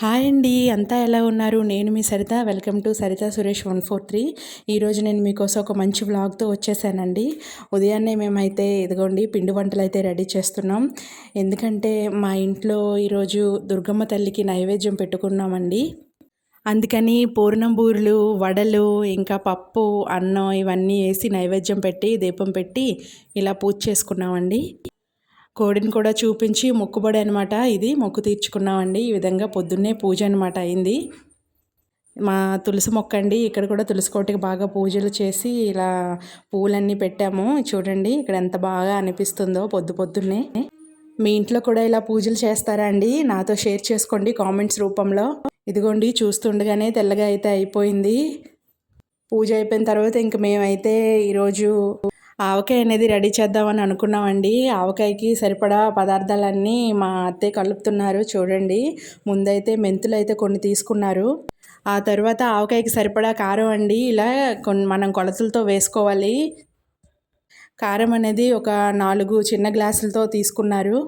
Hi అండి అంతా ఎలా ఉన్నారు? నేను మీ Saritha. Welcome to Saritha Suresh one four three. ఈరోజు నేను మీకోసం ఒక మంచి వ్లాగ్తో వచ్చేసానండి. ఉదయాన్నే మేమైతే ఇదిగోండి పిండి వంటలు అయితే రెడీ చేస్తున్నాం. ఎందుకంటే మా ఇంట్లో ఈరోజు దుర్గమ్మ తల్లికి నైవేద్యం పెట్టుకున్నామండి. అందుకని పూర్ణం బూరెలు వడలు ఇంకా పప్పు అన్నం ఇవన్నీ వేసి నైవేద్యం పెట్టి దీపం పెట్టి ఇలా పూజ చేసుకున్నామండి. కోడిని కూడా చూపించి మొక్కుబడి అనమాట ఇది. మొక్కు తీర్చుకున్నామండి. ఈ విధంగా పొద్దున్నే పూజ అనమాట అయింది. మా తులసి మొక్క అండి. ఇక్కడ కూడా తులసి కోటికి బాగా పూజలు చేసి ఇలా పూలన్నీ పెట్టాము. చూడండి ఇక్కడ ఎంత బాగా అనిపిస్తుందో పొద్దు పొద్దున్నే. మీ ఇంట్లో కూడా ఇలా పూజలు చేస్తారా అండి? నాతో షేర్ చేసుకోండి కామెంట్స్ రూపంలో. ఇదిగోండి చూస్తుండగానే తెల్లగా అయితే అయిపోయింది. పూజ అయిపోయిన తర్వాత ఇంక మేమైతే ఈరోజు ఆవకాయ అనేది రెడీ చేద్దామని అనుకున్నామండి. ఆవకాయకి సరిపడా పదార్థాలన్నీ మా అత్తయ్య కలుపుతున్నారు. చూడండి ముందైతే మెంతులు అయితే కొన్ని తీసుకున్నారు. ఆ తర్వాత ఆవకాయకి సరిపడా కారం అండి. ఇలా కొన్ని మనం కొలతలతో వేసుకోవాలి. కారం అనేది ఒక నాలుగు చిన్న గ్లాసులతో తీసుకున్నారు.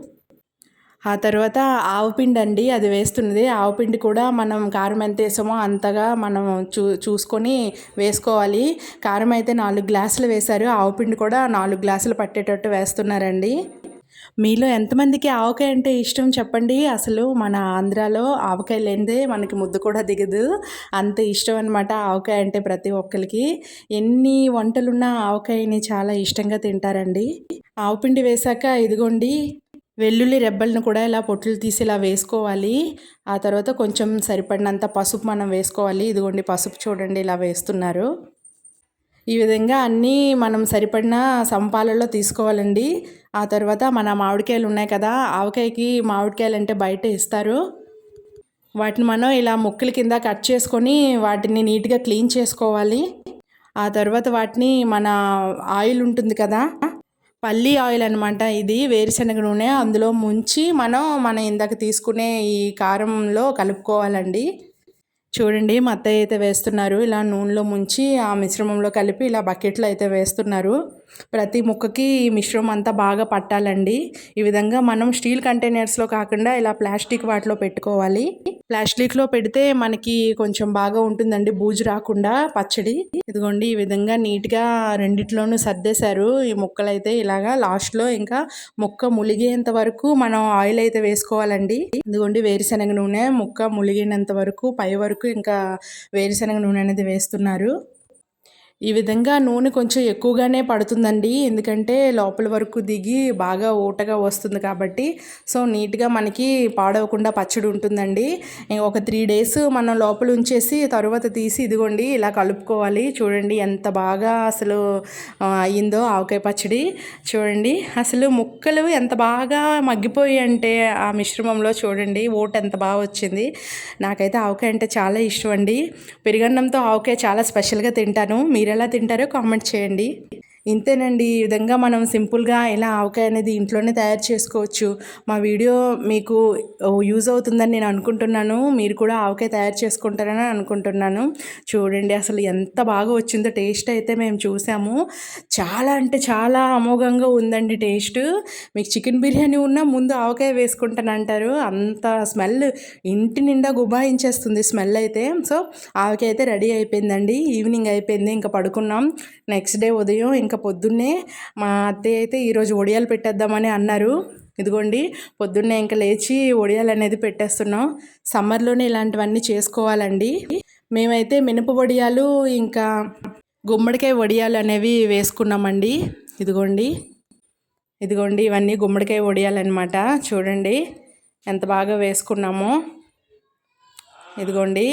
ఆ తర్వాత ఆవుపిండి అండి అది వేస్తున్నది. ఆవుపిండి కూడా మనం కారం ఎంత వేసామో అంతగా మనం చూ చూసుకొని వేసుకోవాలి. కారం అయితే నాలుగు గ్లాసులు వేశారు. ఆవుపిండి కూడా నాలుగు గ్లాసులు పట్టేటట్టు వేస్తున్నారండి. మీలో ఎంతమందికి ఆవకాయ అంటే ఇష్టం చెప్పండి. అసలు మన ఆంధ్రాలో ఆవకాయ లేనిదే మనకి ముద్దు కూడా దిగదు. అంత ఇష్టం అనమాట ఆవకాయ అంటే ప్రతి ఒక్కరికి. ఎన్ని వంటలున్నా ఆవకాయని చాలా ఇష్టంగా తింటారండి. ఆవుపిండి వేశాక ఇదిగోండి వెల్లుల్లి రెబ్బలను కూడా ఇలా పొట్లు తీసి ఇలా వేసుకోవాలి. ఆ తర్వాత కొంచెం సరిపడినంత పసుపు మనం వేసుకోవాలి. ఇదిగోండి పసుపు చూడండి ఇలా వేస్తున్నారు. ఈ విధంగా అన్నీ మనం సరిపడిన సంపాలలో తీసుకోవాలండి. ఆ తర్వాత మన మామిడికాయలు ఉన్నాయి కదా ఆవకాయకి మామిడికాయలు అంటే బయట ఇస్తారు. వాటిని మనం ఇలా ముక్కల కింద కట్ చేసుకొని వాటిని నీట్గా క్లీన్ చేసుకోవాలి. ఆ తర్వాత వాటిని మన ఆయిల్ ఉంటుంది కదా పల్లీ ఆయిల్ అనమాట ఇది వేరుశనగ నూనె. అందులో ముంచి మనం మనం ఇందాక తీసుకునే ఈ కారంలో కలుపుకోవాలండి. చూడండి మా అత్తయ్య అయితే వేస్తున్నారు. ఇలా నూనెలో ముంచి ఆ మిశ్రమంలో కలిపి ఇలా బకెట్లో అయితే వేస్తున్నారు. ప్రతి ముక్కకి ఈ మిశ్రమం అంతా బాగా పట్టాలండి. ఈ విధంగా మనం స్టీల్ కంటైనర్స్లో కాకుండా ఇలా ప్లాస్టిక్ వాటిలో పెట్టుకోవాలి. ప్లాస్టిక్లో పెడితే మనకి కొంచెం బాగా ఉంటుందండి బూజు రాకుండా పచ్చడి. ఇదిగోండి ఈ విధంగా నీట్గా రెండిట్లోనూ సర్దేశారు. ఈ ముక్కలు అయితే ఇలాగా లాస్ట్లో ఇంకా ముక్క ములిగేంత వరకు మనం ఆయిల్ అయితే వేసుకోవాలండి. ఇదిగోండి వేరుశనగ నూనె ముక్క ములిగినంత వరకు పై వరకు ఇంకా వేరుశనగ నూనె అనేది వేస్తున్నారు. ఈ విధంగా నూనె కొంచెం ఎక్కువగానే పడుతుందండి. ఎందుకంటే లోపల వరకు దిగి బాగా ఊటగా వస్తుంది కాబట్టి. సో నీట్గా మనకి పాడవకుండా పచ్చడి ఉంటుందండి. ఒక త్రీ డేస్ మనం లోపల ఉంచేసి తర్వాత తీసి ఇదిగోండి ఇలా కలుపుకోవాలి. చూడండి ఎంత బాగా అసలు అయ్యిందో ఆవకాయ పచ్చడి. చూడండి అసలు ముక్కలు ఎంత బాగా మగ్గిపోయి అంటే ఆ మిశ్రమంలో చూడండి ఊట ఎంత బాగా వచ్చింది. నాకైతే ఆవకాయ అంటే చాలా ఇష్టం అండి. పెరుగన్నంతో ఆవకాయ చాలా స్పెషల్గా తింటాను. మీరు మీరు ఎలా తింటారో కామెంట్ చేయండి. ఇంతేనండి. ఈ విధంగా మనం సింపుల్గా ఇలా ఆవకాయ అనేది ఇంట్లోనే తయారు చేసుకోవచ్చు. మా వీడియో మీకు యూజ్ అవుతుందని నేను అనుకుంటున్నాను. మీరు కూడా ఆవకాయ తయారు చేసుకుంటారని అనుకుంటున్నాను. చూడండి అసలు ఎంత బాగా వచ్చిందో టేస్ట్ అయితే మేము చూసాము. చాలా అంటే చాలా అమోఘంగా ఉందండి టేస్ట్. మీకు చికెన్ బిర్యానీ ఉన్నా ముందు ఆవకాయ వేసుకుంటాను అంటారు అంత స్మెల్ ఇంటి నిండా గుబాయించేస్తుంది స్మెల్ అయితే. సో ఆవకాయ అయితే రెడీ అయిపోయిందండి. ఈవినింగ్ అయిపోయింది. ఇంకా పడుకున్నాం. నెక్స్ట్ డే ఉదయం ఇంకా పొద్దున్నే మా అత్తయ్య అయితే ఈరోజు ఒడియాలు పెట్టేద్దామని అన్నారు. ఇదిగోండి పొద్దున్నే ఇంకా లేచి ఒడియాలు అనేది పెట్టేస్తున్నాం. సమ్మర్లోనే ఇలాంటివన్నీ చేసుకోవాలండి. మేమైతే మినప వడియాలు ఇంకా గుమ్మడికాయ వడియాలు అనేవి వేసుకున్నామండి. ఇదిగోండి ఇదిగోండి ఇవన్నీ గుమ్మడికాయ వడియాలు అనమాట చూడండి ఎంత బాగా వేసుకున్నామో. ఇదిగోండి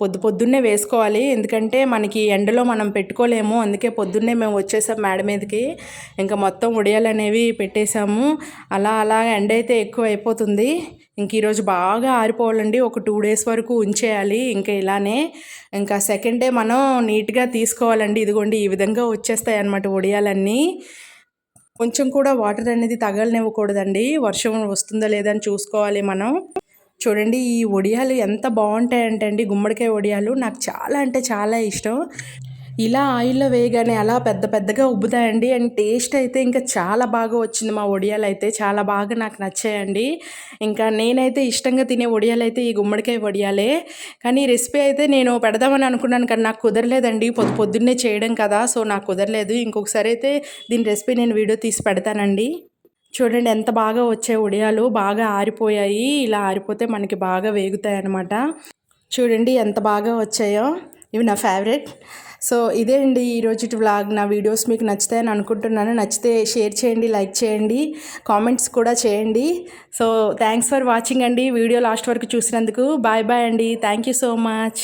పొద్దు పొద్దున్నే వేసుకోవాలి. ఎందుకంటే మనకి ఎండలో మనం పెట్టుకోలేము. అందుకే పొద్దున్నే మేము వచ్చేసాం మేడ మీదకి. ఇంకా మొత్తం ఉడియాలు అనేవి పెట్టేశాము. అలా అలా ఎండ అయితే ఎక్కువ అయిపోతుంది ఇంక ఈరోజు బాగా ఆరిపోవాలండి. ఒక టూ డేస్ వరకు ఉంచేయాలి. ఇంకా ఇలానే ఇంకా సెకండ్ డే మనం నీట్గా తీసుకోవాలండి. ఇదిగోండి ఈ విధంగా వచ్చేస్తాయి అన్నమాట ఉడియాలన్నీ. కొంచెం కూడా వాటర్ అనేది తగలనివ్వకూడదండి. వర్షం వస్తుందా లేదా అని చూసుకోవాలి మనం. చూడండి ఈ వడియాలు ఎంత బాగుంటాయంటే అండి గుమ్మడికాయ వడియాలు నాకు చాలా అంటే చాలా ఇష్టం. ఇలా ఆయిల్లో వేయగానే అలా పెద్ద పెద్దగా ఉబ్బుతాయండి. అండ్ టేస్ట్ అయితే ఇంకా చాలా బాగా వచ్చింది మా వడియాలు అయితే. చాలా బాగా నాకు నచ్చాయండి. ఇంకా నేనైతే ఇష్టంగా తినే వడియాలు అయితే ఈ గుమ్మడికాయ వడియాలే కానీ ఈ రెసిపీ అయితే నేను పెడదామని అనుకున్నాను కానీ నాకు కుదరలేదండి. పొద్దు పొద్దున్నే చేయడం కదా సో నాకు కుదరలేదు. ఇంకొకసారి అయితే దీని రెసిపీ నేను వీడియో తీసి పెడతానండి. చూడండి ఎంత బాగా వచ్చాయి ఉడియాలు బాగా ఆరిపోయాయి. ఇలా ఆరిపోతే మనకి బాగా వేగుతాయి అన్నమాట చూడండి ఎంత బాగా వచ్చాయో. ఇవి నా ఫేవరెట్ సో ఇదే అండి ఈరోజు వ్లాగ్ నా వీడియోస్ మీకు నచ్చుతాయని అనుకుంటున్నాను. నచ్చితే షేర్ చేయండి లైక్ చేయండి కామెంట్స్ కూడా చేయండి. సో థ్యాంక్స్ ఫర్ వాచింగ్ అండి. వీడియో లాస్ట్ వరకు చూసినందుకు. బాయ్ బాయ్ అండి. Thank you so much